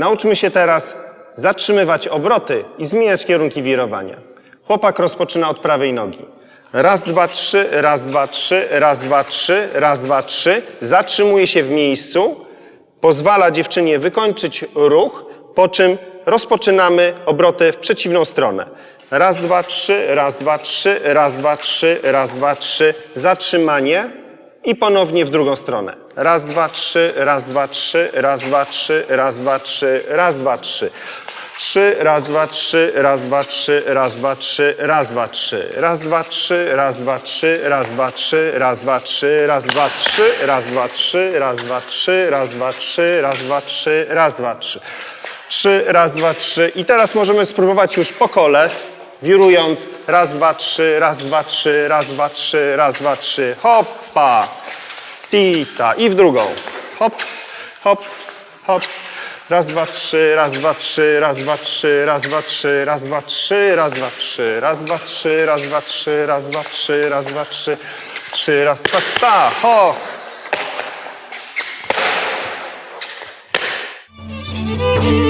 Nauczmy się teraz zatrzymywać obroty i zmieniać kierunki wirowania. Chłopak rozpoczyna od prawej nogi. Raz, dwa, trzy, raz, dwa, trzy, raz, dwa, trzy, raz, dwa, trzy. Zatrzymuje się w miejscu, pozwala dziewczynie wykończyć ruch, po czym rozpoczynamy obroty w przeciwną stronę. Raz, dwa, trzy, raz, dwa, trzy, raz, dwa, trzy, raz, dwa, trzy. Zatrzymanie i ponownie w drugą stronę. Raz, dwa, trzy, raz, dwa, trzy, raz, dwa, trzy, raz, dwa, trzy, raz, dwa, trzy. Trzy, raz, dwa, trzy, raz, dwa, trzy, raz, dwa, trzy, raz, dwa, trzy. Raz, dwa, trzy, raz, dwa, trzy, raz, dwa, trzy, raz, dwa, trzy, raz, dwa, trzy, raz, dwa, trzy, raz, dwa, trzy, raz, dwa, trzy, raz, dwa, trzy, raz, dwa, trzy. Trzy, raz, dwa, trzy. I teraz możemy spróbować już po kole, wirując raz, dwa, trzy, raz, dwa, trzy, raz, dwa, trzy, raz, dwa, trzy. Hoppa, tita i w drugą. Hop, hop, hop. Raz, dwa, trzy, raz, dwa, trzy, raz, dwa, trzy, raz, dwa, trzy, raz, dwa, trzy, raz, dwa, trzy, raz, dwa, trzy, raz, dwa, trzy, raz, dwa, trzy, raz, dwa, trzy, trzy, raz, ta, ta, ho, Thank you.